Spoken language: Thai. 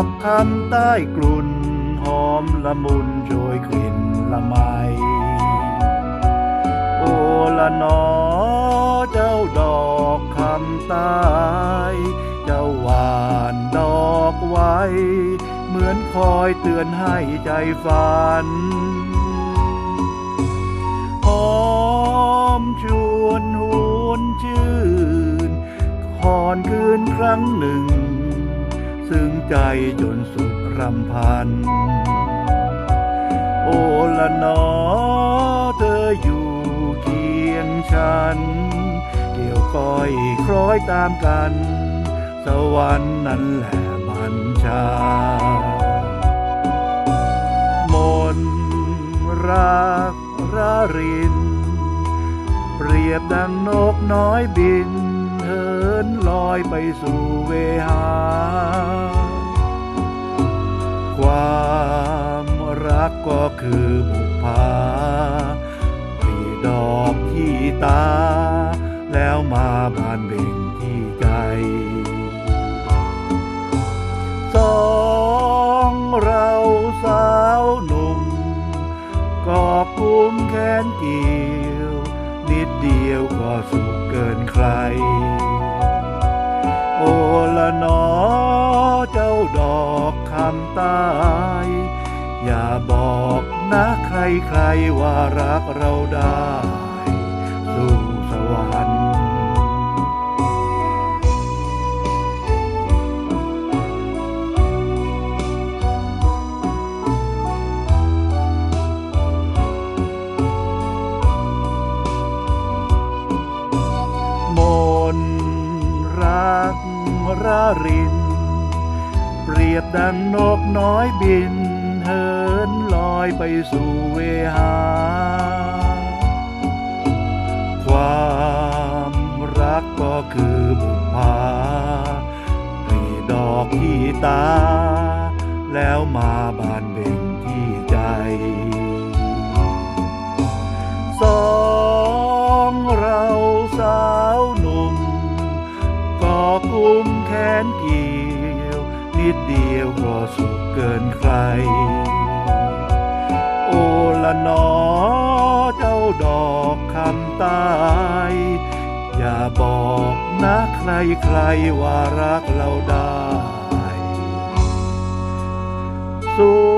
ดอกคำใต้กลุ่นหอมละมุนโชยกลิ่นละไม โอละนอเจ้าดอกคำใต้เจ้าหวานดอกไว้ เหมือนคอยเตือนให้ใจฝันหอมชวนหวนชื่นคอนคืนครั้งหนึ่ง ซึ่งใจจนสุดรำพัน โอละนอเธออยู่เคียงฉัน เกี่ยวก้อยคล้อยตามกัน สวรรค์นั้นแหละบัญชามนรักระริน เปรียบดังนกน้อยบิน เหินลอยไปสู่เวหา ความรักก็คือบุพภาปลีดอกที่ตา แล้วมาบานเบ่งที่ใจสองเราสาวหนุ่มกอบกุมแขนเกี่ยว นิดเดียวก็สุข กินใคร โอละนอเจ้าดอกคำตาย อย่าบอกนะใครใครๆว่ารักเราได้สู่ ราริน เปรียบดังนกน้อยบิน เหินลอยไปสู่เวหา ความรักก็คือบุพาปลีดอกที่ตา แล้วมาบาน นเกี่ยว นิดเดียวก็สุขเกินใคร โอละนอเจ้าดอกคำตาย อย่าบอกนะใครใครว่ารักเราได้สู้